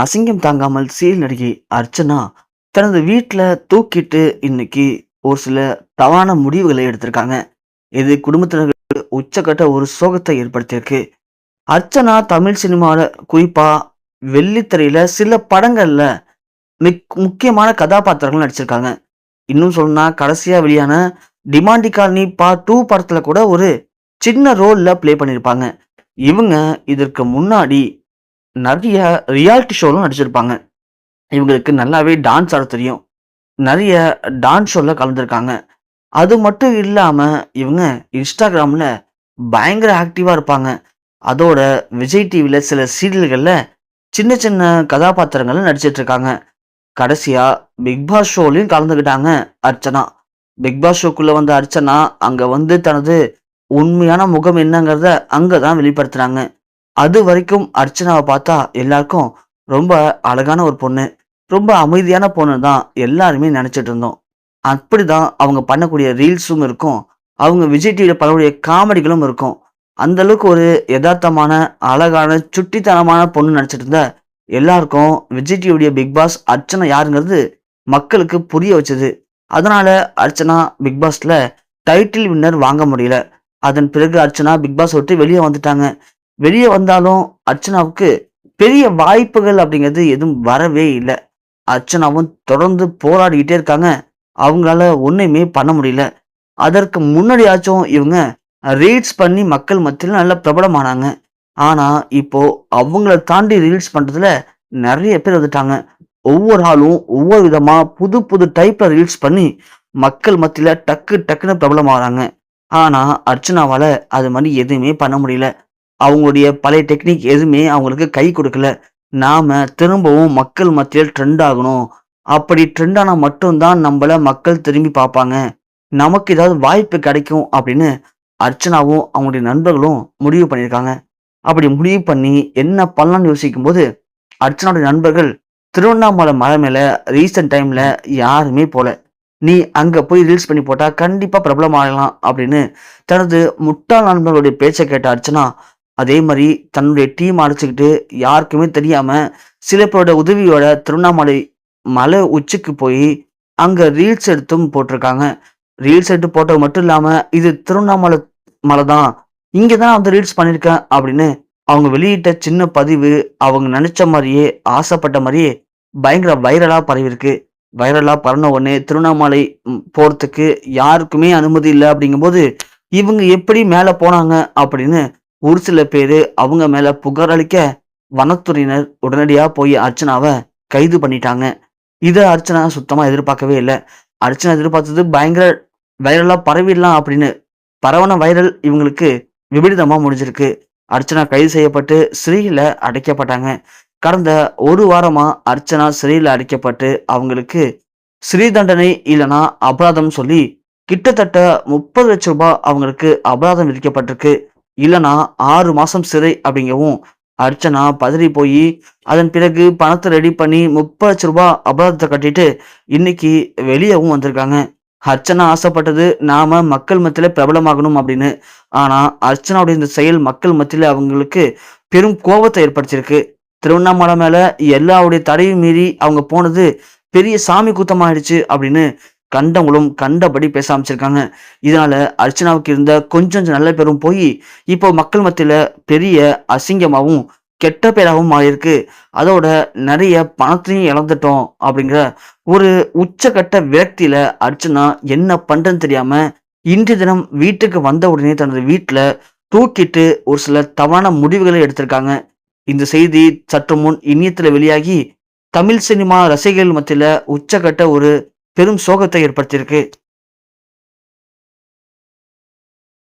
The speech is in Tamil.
அசிங்கம் தாங்காமல் சீல் நடிகை அர்ச்சனா தனது வீட்டில் தூக்கிட்டு இன்னைக்கு ஒரு சில தவறான முடிவுகளை எடுத்திருக்காங்க. இது குடும்பத்தினருக்கு உச்சக்கட்ட ஒரு சோகத்தை ஏற்படுத்தியிருக்கு. அர்ச்சனா தமிழ் சினிமாவில் குறிப்பாக வெள்ளித்திரையில் சில படங்களில் மிக் முக்கியமான கதாபாத்திரங்கள் நடிச்சிருக்காங்க. இன்னும் சொல்லணும்னா கடைசியாக வெளியான டிமாண்டி காலனி பா டூ படத்தில் கூட ஒரு சின்ன ரோலில் ப்ளே பண்ணியிருப்பாங்க. இவங்க இதற்கு முன்னாடி நிறைய ரியாலிட்டி ஷோலும் நடிச்சிருப்பாங்க. இவங்களுக்கு நல்லாவே டான்ஸ் ஆட தெரியும். நிறைய டான்ஸ் ஷோவில் கலந்துருக்காங்க. அது மட்டும் இல்லாமல் இவங்க இன்ஸ்டாகிராமில் பயங்கர ஆக்டிவாக இருப்பாங்க. அதோட விஜய் டிவியில் சில சீரியல்களில் சின்ன சின்ன கதாபாத்திரங்களை நடிச்சிட்ருக்காங்க கடைசியாக பிக்பாஸ் பிக் பாஸ் ஷோலையும் கலந்துக்கிட்டாங்க அர்ச்சனா. பிக் பாஸ் வந்த அர்ச்சனா அங்கே வந்து தனது உண்மையான முகம் என்னங்கிறத அங்கே தான் வெளிப்படுத்துகிறாங்க அது வரைக்கும் அர்ச்சனாவை பார்த்தா எல்லாருக்கும் ரொம்ப அழகான ஒரு பொண்ணு ரொம்ப அமைதியான பொண்ணு தான் எல்லாருமே நினச்சிட்டு இருந்தோம். அப்படி தான் அவங்க பண்ணக்கூடிய ரீல்ஸும் இருக்கும். அவங்க விஜய் டிவியில் பண்ணக்கூடிய காமெடிகளும் இருக்கும். அந்த அளவுக்கு ஒரு யதார்த்தமான அழகான சுட்டித்தனமான பொண்ணு நினச்சிட்டு இருந்த எல்லாருக்கும் விஜய் டிவியுடைய பிக் பாஸ் அர்ச்சனா யாருங்கிறது மக்களுக்கு புரிய வச்சது. அதனால அர்ச்சனா பிக் பாஸ்ல டைட்டில் வின்னர் வாங்க முடியல. அதன் பிறகு அர்ச்சனா பிக் பாஸ் விட்டு வெளியே வந்துட்டாங்க. வெளியே வந்தாலும் அர்ச்சனாவுக்கு பெரிய வாய்ப்புகள் அப்படிங்கிறது எதுவும் வரவே இல்லை. அர்ச்சனாவும் தொடர்ந்து போராடிக்கிட்டே இருக்காங்க. அவங்களால ஒன்றுமே பண்ண முடியல. அதற்கு முன்னாடியாச்சும் இவங்க ரீல்ஸ் பண்ணி மக்கள் மத்தியில் நல்லா பிரபலமானாங்க. ஆனால் இப்போ அவங்கள தாண்டி ரீல்ஸ் பண்ணுறதுல நிறைய பேர் வந்துட்டாங்க. ஒவ்வொரு ஆளும் ஒவ்வொரு விதமாக புது புது டைப்பில் ரீல்ஸ் பண்ணி மக்கள் மத்தியில் டக்கு டக்குன்னு பிரபலமாகறாங்க. ஆனால் அர்ச்சனாவால் அது மாதிரி எதுவுமே பண்ண முடியல. அவங்களுடைய பழைய டெக்னிக் எதுவுமே அவங்களுக்கு கை கொடுக்கல. நாம திரும்பவும் மக்கள் மத்தியில் ட்ரெண்ட் ஆகணும். அப்படி ட்ரெண்ட் ஆனா மட்டும்தான் நம்மளை மக்கள் திரும்பி பார்ப்பாங்க. நமக்கு ஏதாவது வாய்ப்பு கிடைக்கும் அப்படின்னு அர்ச்சனாவும் அவங்களுடைய நண்பர்களும் முடிவு பண்ணியிருக்காங்க. அப்படி முடிவு பண்ணி என்ன பண்ணலாம்னு யோசிக்கும் போது அர்ச்சனாவுடைய நண்பர்கள் திருவண்ணாமலை மலை மேலே ரீசெண்ட் டைம்ல யாருமே போல. நீ அங்க போய் ரீல்ஸ் பண்ணி போட்டா கண்டிப்பா பிரபலம் ஆகலாம் அப்படின்னு தனது முட்டாள் நண்பர்களுடைய பேச்சை கேட்ட அர்ச்சனா அதே மாதிரி தன்னுடைய டீம் அடைச்சிக்கிட்டு யாருக்குமே தெரியாம சில பேரோட உதவியோட திருவண்ணாமலை மலை உச்சிக்கு போய் அங்க ரீல்ஸ் எடுத்தும் போட்டிருக்காங்க. ரீல்ஸ் எடுத்து போட்டது மட்டும் இல்லாம இது திருவண்ணாமலை மலை தான் இங்கே தான் வந்து ரீல்ஸ் பண்ணியிருக்கேன் அப்படின்னு அவங்க வெளியிட்ட சின்ன பதிவு அவங்க நினைச்ச மாதிரியே ஆசைப்பட்ட மாதிரியே பயங்கர வைரலா பரவிருக்கு வைரலா பரன உடனே திருவண்ணாமலை ம், போறதுக்கு யாருக்குமே அனுமதி இல்லை அப்படிங்கும்போது இவங்க எப்படி மேல போனாங்க அப்படின்னு ஒரு சில பேர் அவங்க மேல புகார் அளிக்க வனத்துறையினர் உடனடியாக போய் அர்ச்சனாவை கைது பண்ணிட்டாங்க. இதை அர்ச்சனா சுத்தமாக எதிர்பார்க்கவே இல்லை. அர்ச்சனா எதிர்பார்த்தது பயங்கர வைரலாக பரவிடலாம் அப்படின்னு. பரவன வைரல் இவங்களுக்கு விபரீதமாக முடிஞ்சிருக்கு. அர்ச்சனா கைது செய்யப்பட்டு சிறையில் அடைக்கப்பட்டாங்க. கடந்த ஒரு வாரமாக அர்ச்சனா சிறையில் அடைக்கப்பட்டு அவங்களுக்கு சிறை தண்டனை இல்லைன்னா அபராதம் சொல்லி கிட்டத்தட்ட முப்பது லட்ச ரூபாய் அவங்களுக்கு அபராதம் விதிக்கப்பட்டிருக்கு. இல்லைன்னா ஆறு மாசம் சிறை அப்படிங்கவும் அர்ச்சனா பதறி போய் அதன் பிறகு பணத்தை ரெடி பண்ணி முப்பது லட்ச ரூபாய் அபராதத்தை கட்டிட்டு இன்னைக்கு வெளியவும் வந்திருக்காங்க. அர்ச்சனா ஆசைப்பட்டது நாம மக்கள் மத்தியில பிரபலமாகணும் அப்படின்னு. ஆனா அர்ச்சனாவுடைய இந்த செயல் மக்கள் மத்தியில அவங்களுக்கு பெரும் கோபத்தை ஏற்படுத்தியிருக்கு. திருவண்ணாமலை மேல எல்லாவுடைய தடையும் மீறி அவங்க போனது பெரிய சாமி கூத்தமாயிடுச்சு அப்படின்னு கண்டவங்களும் கண்டபடி பேச ஆரம்பிச்சிருக்காங்க. இதனால அர்ச்சனாவுக்கு இருந்த கொஞ்சம் நல்ல பேரும் போய் இப்போ மக்கள் மத்தியில பெரிய அசிங்கமாகவும் கெட்ட பேராகவும் மாறியிருக்கு. அதோட நிறைய பணத்தையும் இழந்துட்டோம் அப்படிங்கிற ஒரு உச்சக்கட்ட விரக்தியில அர்ச்சனா என்ன பண்றேன்னு தெரியாம இன்று தினம் வீட்டுக்கு வந்த உடனே தனது வீட்டுல தூக்கிட்டு ஒரு சில தவறான முடிவுகளை எடுத்திருக்காங்க. இந்த செய்தி சற்று முன் இணையத்துல வெளியாகி தமிழ் சினிமா ரசிகர்கள் மத்தியில உச்சக்கட்ட ஒரு பெரும் சோகத்தை ஏற்படுத்தியிருக்கு.